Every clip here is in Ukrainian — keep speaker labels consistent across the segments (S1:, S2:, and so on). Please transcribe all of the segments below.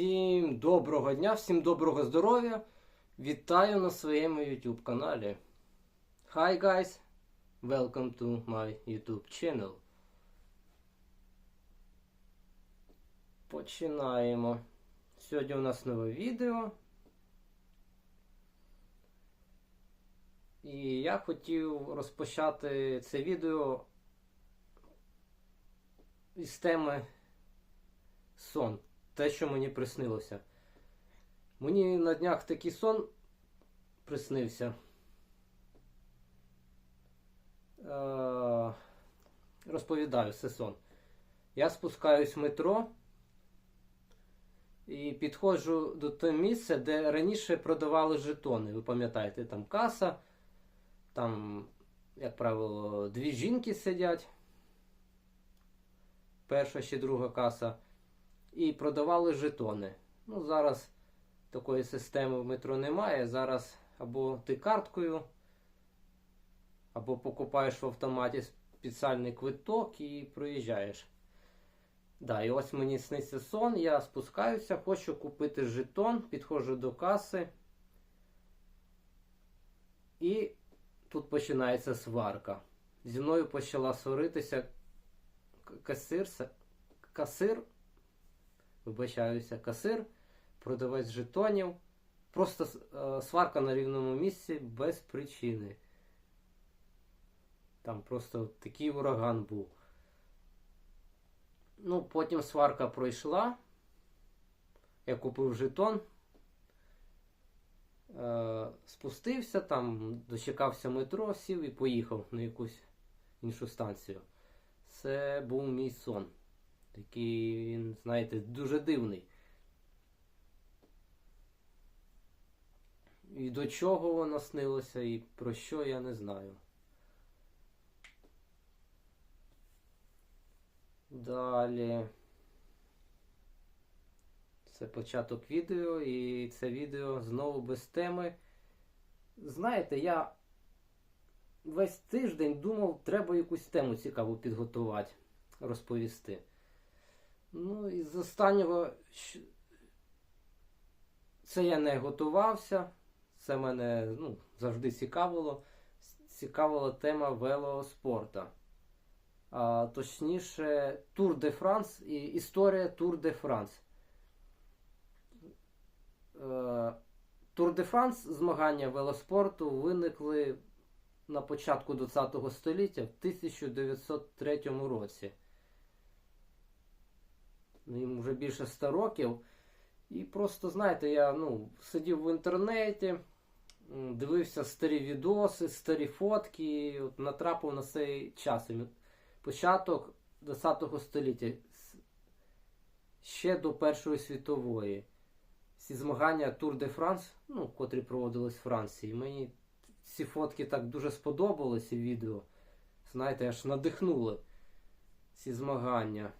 S1: Всім доброго дня, всім доброго здоров'я. Вітаю на своєму YouTube каналі. Hi guys, welcome to my YouTube channel. Починаємо. Сьогодні у нас нове відео. І я хотів розпочати це відео із теми сон. Те, що мені приснилося. Мені на днях такий сон приснився. Е, розповідаю це сон. Я спускаюсь в метро і підходжу до того місця, де раніше продавали жетони. Ви пам'ятаєте, там каса, там, як правило, дві жінки сидять. Перша чи друга каса. І продавали жетони. Ну, зараз такої системи в метро немає. Зараз або ти карткою, або покупаєш в автоматі спеціальний квиток і проїжджаєш. Да, і ось мені сниться сон, я спускаюся, хочу купити жетон, підходжу до каси. І тут починається сварка. Зі мною почала сваритися касир, касир, вибачаюся, касир, продавець жетонів. Просто е, сварка на рівному місці без причини. Там просто такий ураган був. Ну, потім сварка пройшла. Я купив жетон. Е, спустився там, дочекався метро, сів і поїхав на якусь іншу станцію. Це був мій сон. Такий, він, знаєте, дуже дивний. І до чого воно снилося, і про що я не знаю. Далі. Це початок відео, і це відео знову без теми. Знаєте, я весь тиждень думав, треба якусь тему цікаву підготувати, розповісти. Ну, і з останнього це я не готувався. Це мене ну, завжди цікавило. Цікавила тема велоспорта. А, Точніше, Тур де Франс і історія Тур де Франс. Тур де Франс змагання велоспорту виникли на початку ХХ століття в 1903 році. Їм вже більше 100 років. І просто, знаєте, я ну, сидів в інтернеті, дивився старі відоси, старі фотки, і от натрапив на цей час. Початок ХХ століття ще до Першої світової. Ці змагання Тур де Франс, ну, котрі проводились в Франції. Мені ці фотки так дуже сподобалися відео. Знаєте, аж надихнули ці змагання.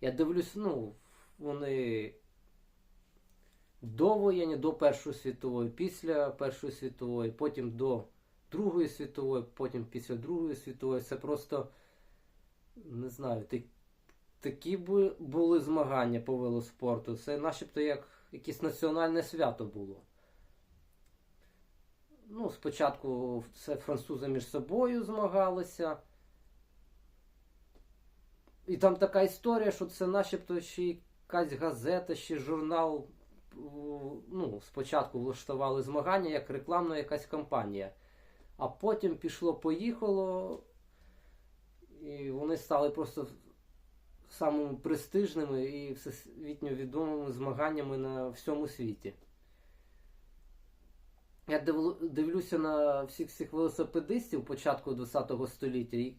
S1: Я дивлюсь, ну, вони до воєнні, до Першої світової, після Першої світової, потім до Другої світової, потім після Другої світової. Це просто, не знаю, такі були змагання по велоспорту. Це начебто як якесь національне свято було. Ну, спочатку це французи між собою змагалися. І там така історія, що це начебто ще якась газета, ще журнал. Ну, Спочатку влаштували змагання як рекламна якась кампанія. А потім пішло-поїхало, і вони стали просто самими престижними і всесвітньо відомими змаганнями на всьому світі. Я дивлюся на всіх всіх велосипедистів початку ХХ століття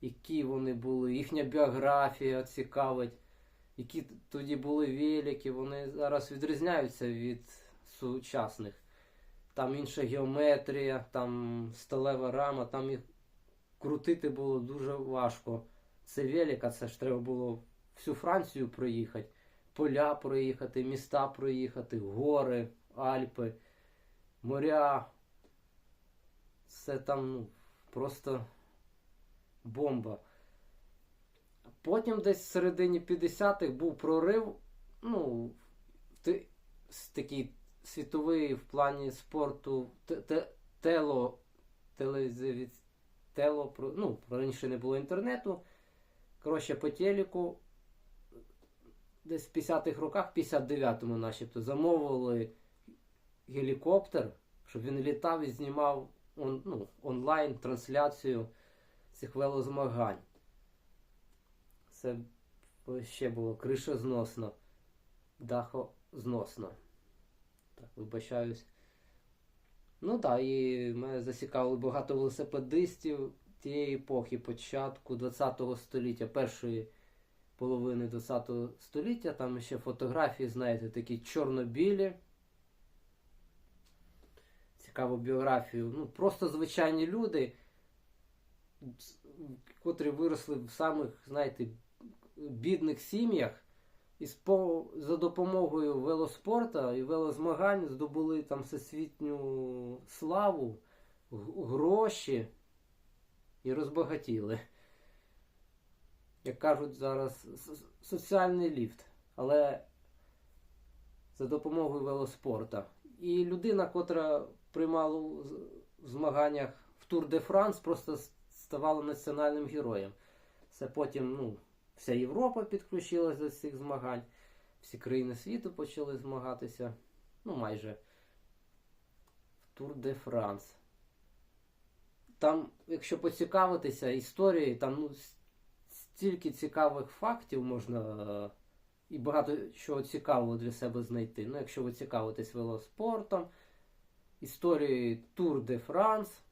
S1: які вони були, їхня біографія цікавить, які тоді були великі, вони зараз відрізняються від сучасних. Там інша геометрія, там сталева рама, там їх крутити було дуже важко. Це велика, це ж треба було всю Францію проїхати, поля проїхати, міста проїхати, гори, Альпи, моря. Це там ну, просто бомба. Потім десь в середині 50-х був прорив ну, ти, такий світовий в плані спорту те, те, тело, телевізі- тело, ну, раніше не було інтернету. Коротше, по телеку десь в 50-х роках, в 59-му начебто, замовили гелікоптер, щоб він літав і знімав он, ну, онлайн трансляцію цих велозмагань. Це ще було кришозносно, дахозносно. Так, вибачаюсь. Ну так, і мене зацікавили багато велосипедистів тієї епохи, початку ХХ століття, першої половини ХХ століття. Там ще фотографії, знаєте, такі чорно-білі. Цікаву біографію. Ну, просто звичайні люди, котрі виросли в самих, знаєте, бідних сім'ях. І за допомогою велоспорта і велозмагань здобули там всесвітню славу, гроші і розбагатіли. Як кажуть зараз, соціальний ліфт, але за допомогою велоспорта. І людина, котра приймала в змаганнях в Тур де Франс, просто с- ставала національним героєм. Це потім, ну, вся Європа підключилась до цих змагань, всі країни світу почали змагатися. Ну, майже в Тур де Франс. Там, якщо поцікавитися історією, там ну, стільки цікавих фактів можна і багато чого цікавого для себе знайти. Ну, якщо ви цікавитесь велоспортом, історією Тур де Франс.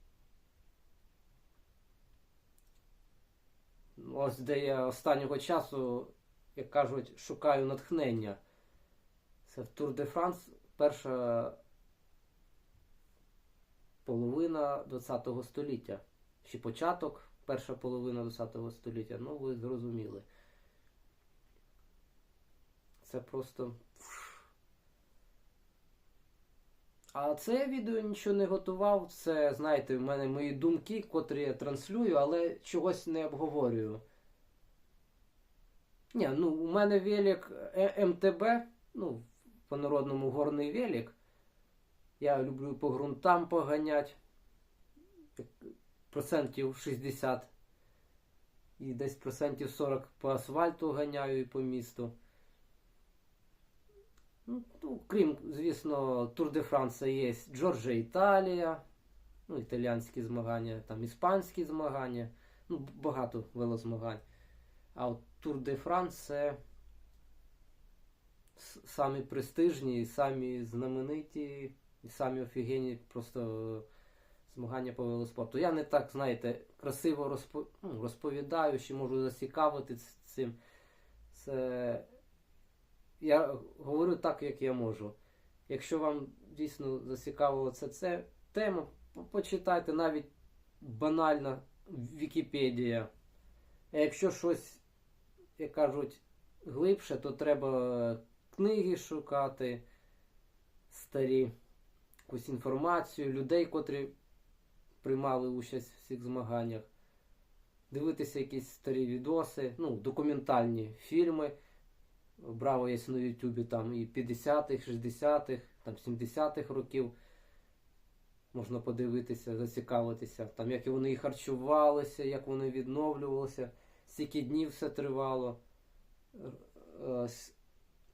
S1: Ось де я останнього часу, як кажуть, шукаю натхнення. Це в Тур де Франс перша половина ХХ століття. Чи початок, перша половина ХХ століття. Ну, ви зрозуміли. Це просто. А це відео нічого не готував. Це, знаєте, в мене мої думки, котрі я транслюю, але чогось не обговорюю. Ні, ну у мене велик Е- МТБ, ну, по-народному горний велик. Я люблю по ґрунтам поганять. Процентів 60. І десь процентів 40 по асфальту ганяю і по місту. Ну, ну, крім, звісно, Тур де Франса є Джорджа Італія, ну, італіянські змагання, там іспанські змагання, ну, багато велозмагань. А от Тур де Франс це самі престижні, самі знамениті, і самі офігенні просто змагання по велоспорту. Я не так, знаєте, красиво ну, розповідаю, чи можу зацікавити цим. Це я говорю так, як я можу. Якщо вам дійсно зацікавила це, це тема, почитайте навіть банально Вікіпедія. А якщо щось, як кажуть, глибше, то треба книги шукати, старі, якусь інформацію, людей, котрі приймали участь в цих змаганнях, дивитися якісь старі відоси, ну, документальні фільми. Браво є на Ютубі там і 50-х, 60-х, там 70-х років. Можна подивитися, зацікавитися, там, як вони і харчувалися, як вони відновлювалися, скільки днів все тривало, е, е,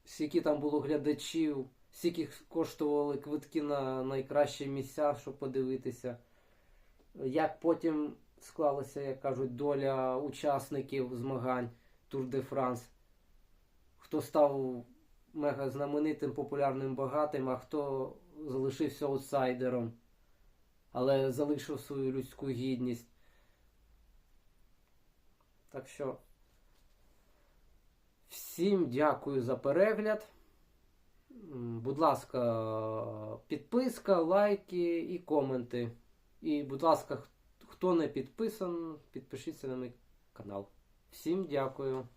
S1: скільки там було глядачів, скільки коштували квитки на найкращі місця, щоб подивитися. Як потім склалася, як кажуть, доля учасників змагань Тур де Франс хто став мега знаменитим, популярним, багатим, а хто залишився аутсайдером, але залишив свою людську гідність. Так що всім дякую за перегляд. Будь ласка, підписка, лайки і коменти. І, будь ласка, хто не підписан, підпишіться на мій канал. Всім дякую.